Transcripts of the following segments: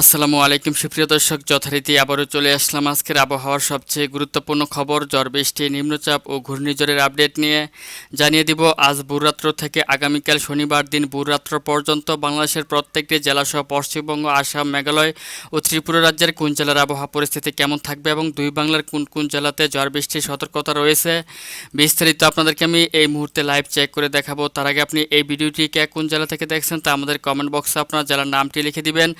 আসসালামু আলাইকুম, সুপ্রিয় দর্শক, যথারীতি আবারও চলে আসলাম আজকের আবহাওয়ার সবচেয়ে গুরুত্বপূর্ণ খবর ঝড় বৃষ্টি নিম্নচাপ ও ঘূর্ণিঝড়ের আপডেট নিয়ে জানিয়ে দিব আজ ভোররাত্র থেকে আগামীকাল শনিবার দিন ভোররাত্র পর্যন্ত বাংলাদেশের প্রত্যেকটি জেলাসহ পশ্চিমবঙ্গ, আসাম, মেঘালয় ও ত্রিপুরা রাজ্যের কোন জেলার আবহাওয়া পরিস্থিতি কেমন থাকবে এবং দুই বাংলার কোন কোন জেলাতে ঝড় বৃষ্টির সতর্কতা রয়েছে? বিস্তারিত আপনাদেরকে আমি এই মুহূর্তে লাইভ চেক করে দেখাবো। তার আগে আপনি এই ভিডিওটি কে কোন জেলা থেকে দেখছেন তা আমাদের কমেন্ট বক্সে আপনার জেলার নামটি লিখে দিবেন।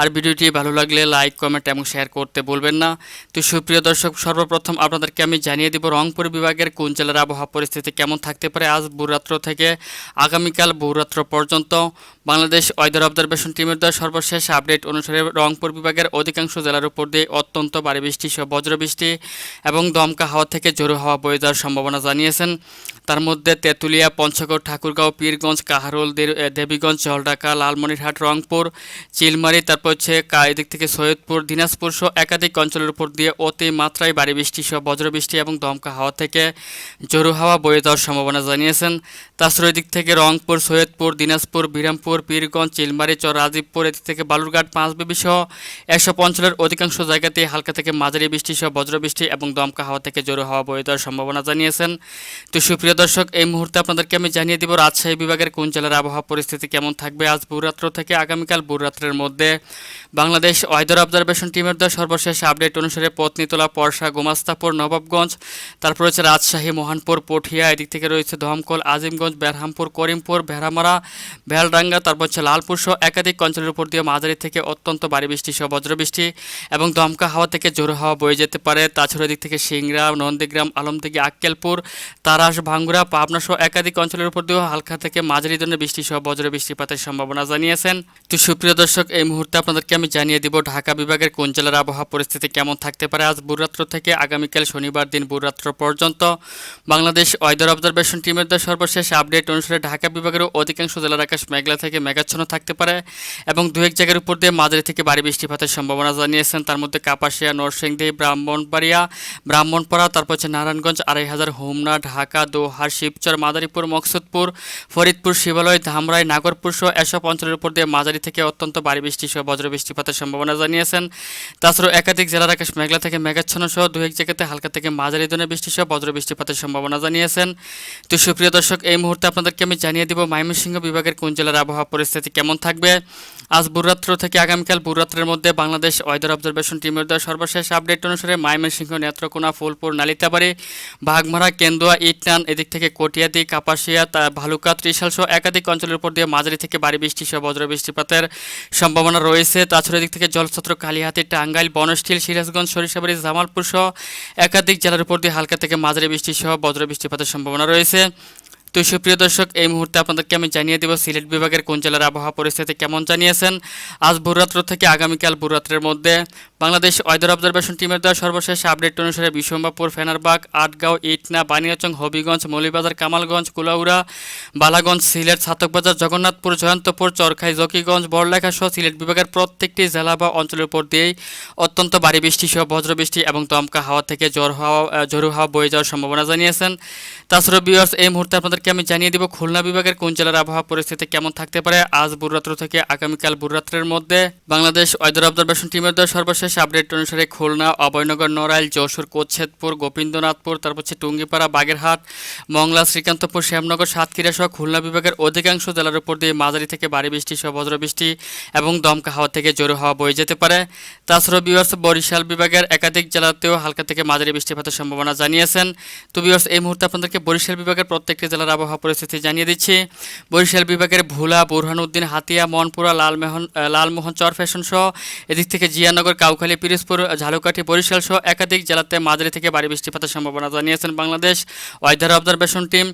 আর ভিডিওটি ভালো লাগলে লাইক, কমেন্ট এবং শেয়ার করতে বলবেন না। তো সুপ্রিয় দর্শক, সর্বপ্রথম আপনাদেরকে আমি জানিয়ে দিব, রংপুর বিভাগের কোন জেলার আবহাওয়া পরিস্থিতি কেমন থাকতে পারে আজ ভোররাত্র থেকে আগামীকাল ভোররাত্র পর্যন্ত। বাংলাদেশ ওয়েদার অবজারভেশন টিমের দ্বারা সর্বশেষ আপডেট অনুসারে রংপুর বিভাগের অধিকাংশ জেলার উপর দিয়ে অত্যন্ত ভারী বৃষ্টি সহ বজ্রবৃষ্টি এবং দমকা হাওয়া থেকে জোরো হাওয়া বয়ে যাওয়ার সম্ভাবনা জানিয়েছেন। তার মধ্যে তেঁতুলিয়া, পঞ্চগড়, ঠাকুরগাঁও, পীরগঞ্জ, কাহারোল দেবীগঞ্জ, জলঢাকা, লালমনিরহাট, রংপুর, চিলমারি, তারপর হচ্ছে কা এদিক থেকে সৈয়দপুর, দিনাজপুর সহ একাধিক অঞ্চলের উপর দিয়ে অতি মাত্রায় ভারী বৃষ্টি সহ বজ্রবৃষ্টি এবং দমকা হাওয়া থেকে জোরো হাওয়া বয়ে যাওয়ার সম্ভাবনা জানিয়েছেন। তাছাড়া এদিক থেকে রংপুর, সৈয়দপুর, দিনাজপুর, বিরামপুর, পীরগঞ্জ, চিলমারি, চর, রাজীবপুর, এদিক থেকে বালুরঘাট, পাঁচবিবি সহ এসব অঞ্চলের অধিকাংশ জায়গাতেই হালকা থেকে মাঝারি বৃষ্টি সহ বজ্রবৃষ্টি এবং দমকা হাওয়া থেকে জোরো হাওয়া বয়ে যাওয়ার সম্ভাবনা জানিয়েছেন। তো সুপ্রিয় দর্শক, এই মুহূর্তে আপনাদেরকে আমি জানিয়ে দিব রাজশাহী বিভাগের কোন জেলার আবহাওয়া পরিস্থিতি কেমন থাকবে আজ ভোররাত্র থেকে আগামীকাল ভোররাত্রের মধ্যে। বাংলাদেশ ওয়েদার অবজারভেশন টিমের দ্বারা সর্বশেষ আপডেট অনুসারে পত্নীতলা পরশা, গোমাস্তাপুর, নবাবগঞ্জ, তারপর রয়েছে রাজশাহী, মোহনপুর, পটিয়া, এদিক থেকে রয়েছে দমকল, আজিমগঞ্জ, বেরহামপুর, করিমপুর, ভেড়ামারা, ভেলডাঙ্গা, তারপর হচ্ছে লালপুর সহ একাধিক অঞ্চলের উপর দিয়ে মাঝারি থেকে অত্যন্ত ভারী বৃষ্টি সহ বজ্রবৃষ্টি এবং দমকা হাওয়া থেকে জোর হাওয়া বয়ে যেতে পারে। তাছাড়া এদিক থেকে সিংরা নন্দীগ্রাম, আলমদিঘি, আক্কেলপুর, তারাস, ভাঙ্গুরা, পাবনা সহ একাধিক অঞ্চলের উপর দিয়েও হালকা থেকে মাঝারি ধরনের বৃষ্টি সহ বজ্র বৃষ্টিপাতের সম্ভাবনা জানিয়েছেন। তো সুপ্রিয় দর্শক, এই মুহূর্তে আপনাদেরকে আমি জানিয়ে দিব, ঢাকা বিভাগের কোন জেলার আবহাওয়া পরিস্থিতি কেমন থাকতে পারে আজ ভোররাত্র থেকে আগামীকাল শনিবার দিন ভোররাত্র পর্যন্ত। বাংলাদেশ ওয়েদার অবজারভেশন টিমের দ্বারা সর্বশেষ আপডেট অনুসারে ঢাকা বিভাগের অধিকাংশ জেলার আকাশ মেঘলা থেকে মেঘাচ্ছন্ন থাকতে পারে এবং দু এক জায়গার উপর দিয়ে মাঝারি থেকে ভারী বৃষ্টিপাতের সম্ভাবনা জানিয়েছেন। তার মধ্যে কাপাসিয়া, নরসিংদী, ব্রাহ্মণবাড়িয়া, ব্রাহ্মণপাড়া, তারপর হচ্ছে নারায়ণগঞ্জ আড়াই হাজার হোমনা, ঢাকা, দোহার, শিবচর, মাদারীপুর, মকসুদপুর, ফরিদপুর, শিবালয়, ধামরাই, নাগরপুর সহ এসব অঞ্চলের উপর দিয়ে মাঝারি থেকে অত্যন্ত ভারী বৃষ্টি সহ বজ্র বৃষ্টিপাতের সম্ভাবনা জানিয়েছেন। তাছাড়াও একাধিক জেলার আকাশ মেঘলা থেকে মেঘাচ্ছন্ন সহ দু এক জায়গাতে হালকা থেকে মাঝারি ধরনের বৃষ্টি সহ বজ্র বৃষ্টিপাতের সম্ভাবনা জানিয়েছেন। তো সুপ্রিয় দর্শক, এই মুহূর্তে আপনাদেরকে আমি জানিয়ে দিব ময়মনসিংহ বিভাগের কোন জেলার আবহাওয়া পরিস্থিতি কেমন থাকবে। আজ ভোররাত্র থেকে আগামীকাল ভোররাত্রের মধ্যে বাংলাদেশ ওয়েদার অবজারভেশন টিমের দ্বারা সর্বশেষ আপডেট অনুসারে ময়মনসিংহ, নেত্রকোনা, ফুলপুর, নালিতাবাড়ি, বাঘমারা, কেন্দুয়া, ইটনান, এদিক থেকে কটিয়াদি, কাপাসিয়া, তা ভালুকা, ত্রিশাল সহ একাধিক অঞ্চলের উপর দিয়ে মাঝারি থেকে ভারী বৃষ্টি সহ বজ্র বৃষ্টিপাতের সম্ভাবনা রয়েছে। তাছাড়া দিক থেকে জলছত্র কালিহাতি, টাঙ্গাইল বনস্টিল সিরাজগঞ্জ, সরিষাবাড়ি, জামালপুর সহ একাধিক জেলার উপর দিয়ে হালকা থেকে মাঝারি বৃষ্টি সহ বজ্র বৃষ্টিপাতের সম্ভাবনা রয়েছে। তো সুপ্রিয় দর্শক এই মুহূর্তে আপনাদেরকে আমি জানিয়ে দেব সিলেট বিভাগের কোন জেলার আবহাওয়া পরিস্থিতি কেমন জানিয়েছেন। আজ ভোররাত্র থেকে আগামীকাল ভোররাত্রের মধ্যে বাংলাদেশ ওয়েদার অবজারভেশন টিমের দ্বারা সর্বশেষ আপডেট অনুসারে বিশ্বম্বাপুর ফেনারবাগ আটগাঁও ইটনা বানিয়াচং হবিগঞ্জ মৌলিবাজার কামালগঞ্জ কুলাউড়া বালাগঞ্জ সিলেট ছাতকবাজার জগন্নাথপুর জয়ন্তপুর চরখাই জকিগঞ্জ বড়লেখা সহ সিলেট বিভাগের প্রত্যেকটি জেলা বা অঞ্চলের উপর দিয়েই অত্যন্ত ভারী বৃষ্টি সহ বজ্রবৃষ্টি এবং দমকা হাওয়া থেকে জ্বর হাওয়া আহ, হাওয়া বয়ে যাওয়ার সম্ভাবনা জানিয়েছেন। তাছাড়া বিয়ার্স এই মুহূর্তে আপনাদেরকে আমি জানিয়ে দিব খুলনা বিভাগের কোন জেলার আবহাওয়া পরিস্থিতি কেমন থাকতে পারে। আজ ভোররাত্র থেকে আগামীকাল ভোররাত্রের মধ্যে বাংলাদেশ ওয়েদার অবজারভেশন টিমের দ্বারা সর্বশেষ আপডেট অনুসারে খুলনা, অভয়নগর, নড়াইল, যশোর কোচ্ছেদপুর গোবিন্দনাথপুর তারপর হচ্ছে টুঙ্গিপাড়া, বাগেরহাট, মংলা, শ্রীকান্তপুর, শ্যামনগর, সাতক্ষীরা সহ খুলনা বিভাগের অধিকাংশ জেলার উপর দিয়ে মাঝারি থেকে ভারী বৃষ্টি সহ বজ্রবৃষ্টি এবং দমকা হাওয়া থেকে জোরো হাওয়া বয়ে যেতে পারে। তাছাড়াও বিভার্স বরিশাল বিভাগের একাধিক জেলাতেও হালকা থেকে মাঝারি বৃষ্টিপাতের সম্ভাবনা জানিয়েছেন। তো বিভার্স এই মুহূর্তে আপনাদেরকে বরিশাল বিভাগের প্রত্যেকটি জেলার আবহাওয়া পরিস্থিতি জানিয়ে দিচ্ছি। বরিশাল বিভাগের ভোলা, বুরহানুদ্দিন, হাতিয়া, মনপুরা, লালমোহন লালমোহন চর ফ্যাশন সহ এদিক থেকে জিয়ানগর, কাউখালী, পিরোজপুর, ঝালুকাঠি, বরিশাল সহ একাধিক জেলাতে মাঝারি থেকে ভারী বৃষ্টিপাতের সম্ভাবনা জানিয়েছেন বাংলাদেশ ওয়েদার অবজারভেশন টিম।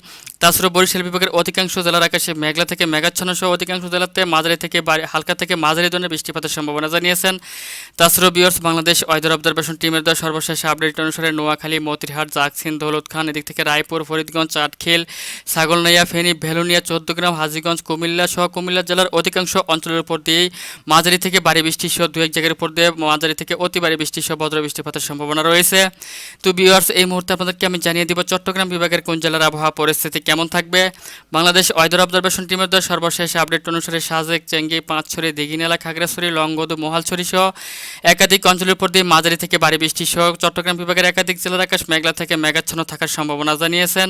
তাছাড়াও বরিশাল বিভাগের অধিকাংশ জেলার আকাশে মেঘলা থেকে মেঘাচ্ছন্ন সহ অধিকাংশ জেলাতে মাঝারি থেকে হালকা থেকে মাঝারি ধরনের বৃষ্টিপাতের সম্ভাবনা জানিয়েছেন। তাছাড়াও বিয়ার্স বাংলাদেশ ওয়েদার অবজারভেশন টিমের দ্বারা সর্বশেষ আপডেট অনুসারে নোয়াখালী, মতিরহাট জাকসিন দৌলত খান, এদিক থেকে রায়পুর, ফরিদগঞ্জ চাটখিল ছাগলনাইয়া, ফেনী, ভেলুনিয়া, চৌদ্দগ্রাম, হাজিগঞ্জ, কুমিল্লা সহ কুমিল্লা জেলার অধিকাংশ অঞ্চলের উপর দিয়েই মাঝারি থেকে ভারী বৃষ্টি সহ দু এক জায়গার উপর দিয়ে মাঝারি থেকে অতি ভারী বৃষ্টি সহ বজ্র বৃষ্টিপাতের সম্ভাবনা রয়েছে। তো ভিউয়ার্স এই মুহূর্তে আপনাদেরকে আমি জানিয়ে দিব চট্টগ্রাম বিভাগের কোন জেলার আবহাওয়া পরিস্থিতি কেমন থাকবে। বাংলাদেশ ওয়েদার অবজারভেশন টিমের দ্বারা সর্বশেষ আপডেট অনুসারে সাজেক, চেঙ্গি, পাঁচছড়ি, দিঘিনালা, খাগড়াছড়ি, লংগদু, মহালছড়ি সহ একাধিক অঞ্চলের উপর দিয়ে মাঝারি থেকে ভারী বৃষ্টি সহ চট্টগ্রাম বিভাগের একাধিক জেলার আকাশ মেঘলা থেকে মেঘাচ্ছন্ন থাকার সম্ভাবনা জানিয়েছেন।